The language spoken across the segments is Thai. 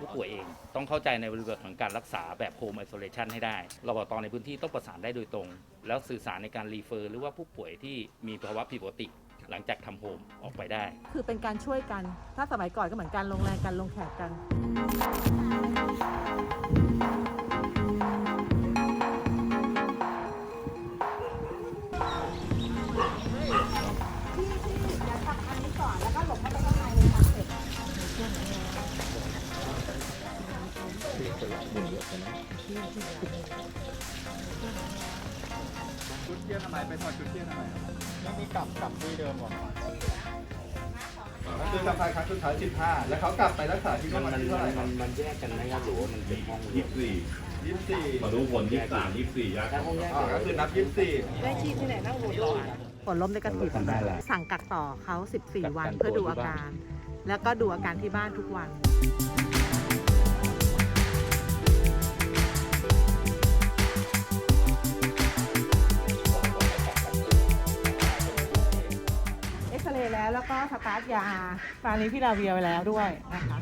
ผู้ป่วยเอง ต้องเข้าใจในบริบทของการรักษาแบบโฮมไอโซเลชันให้ได้รบตในพื้นที่ต้องประสานได้โดยตรง แล้วสื่อสารในการรีเฟอร์ หรือว่าผู้ป่วยที่มีภาวะผิดปกติหลังจากทำโฮมออกไปได้ คือเป็นการช่วยกัน ถ้าสมัยก่อนก็เหมือนการลงแรงกันลงแขกกัน เยอะนะชุดเที่ยงทำไมไปถอดชุดเที่ยงทำไมแล้วมีกลับกลับที่เดิมหรอก็คือสะพายครั้งสุดท้าย15 แล้วเขากลับไปรักษาที่มัเมื่อนวันมันที่เท่าไหร่มันมันแยกกันไหมครับหรือว่ามันเป็นห้องเดียวสี่ยี่สิบสี่มารู้ผลยี่สามยี่สี่ยาถ้าห้องแยกอ๋อกันก็คือนับยี่สิบสี่ผลล้มในกระติกทำได้สั่งกักต่อเขา 14 วันเพื่อดูอาการ แล้วก็ดูอาการที่บ้านทุกวัน สตาร์ทยาฟานิพิลาเวียไปแล้วด้วยนะคะ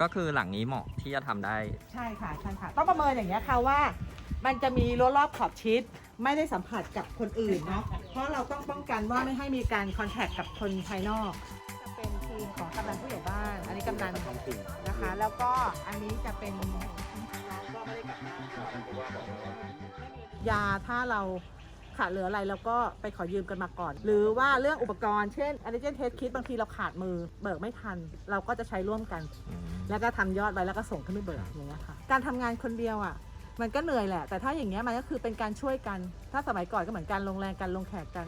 ก็คือหลังนี้เหมาะที่จะทำได้ใช่ค่ะใช่ค่ะ ต้องประเมินอย่างนี้ยค่ะว่า มันจะมีรั้วรอบขอบชิด ไม่ได้สัมผัสกับคนอื่นเนาะเพราะเราต้องป้องกันว่าไม่ให้มีการคอนแทคกับคนภายนอก จะเป็นทีมของกำนันผู้ใหญ่บ้าน อันนี้กำนันนะคะ แล้วก็อันนี้จะเป็นยาถ้าเรา ขาดเหลืออะไรเราก็ไปขอยืมกันมาก่อน หรือว่าเรื่องอุปกรณ์เช่น a n t i g e n test kit บางทีเราขาดมือเบิกไม่ทัน เราก็จะใช้ร่วมกัน แล้วก็ทำยอดไว้แล้วก็ส่งขึ้นไปเบิกอย่างเงี้ยค่ะ การทำงานคนเดียวอะ มันก็เหนื่อยแหละ แต่ถ้าอย่างเงี้ยมันก็คือเป็นการช่วยกัน ถ้าสมัยก่อนก็เหมือนการลงแรงกันลงแขกกัน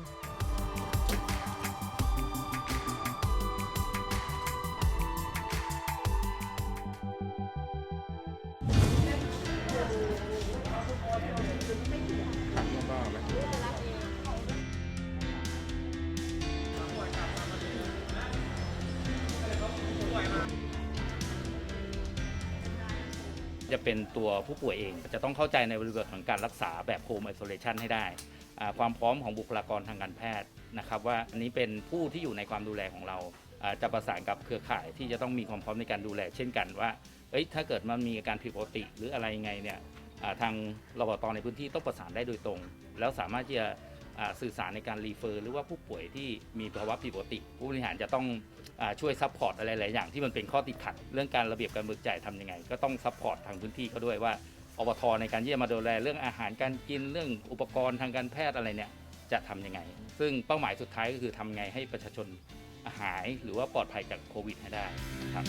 จะเป็นตัวผู้ป่วยเอง จะต้องเข้าใจในบริบทของการรักษาแบบโฮมไอโซเลชันให้ได้ ความพร้อมของบุคลากรทางการแพทย์นะครับว่าอันนี้เป็นผู้ที่อยู่ในความดูแลของเรา จะประสานกับเครือข่ายที่จะต้องมีความพร้อมในการดูแล เช่นกันว่าเอ้ยถ้าเกิดมันมีอาการผิดปกติหรืออะไรยังไงเนี่ย ทางรบตในพื้นที่ต้องประสานได้โดยตรง แล้วสามารถที่จะสื่อสารในการรีเฟอร์หรือว่าผู้ป่วยที่มีภาวะผิดปกติ ผู้บริหารจะต้องอช่วยซัพพอร์ตอะไรหลายอย่างที่มันเป็นข้อติดขัด เรื่องการระเบียบการเบิกจ่ายทำยังไง ก็ต้องซัพพอร์ตทางพื้นที่เขาด้วยว่าอบทในการที่จะมาดูแลเรื่องอาหารการกินเรื่องอุปกรณ์ทางการแพทย์อะไรเนี่ยจะทำยังไง ซึ่งเป้าหมายสุดท้ายก็คือทำไงให้ประชาชนหายหรือว่าปลอดภัยจากโควิดให้ได้ครับ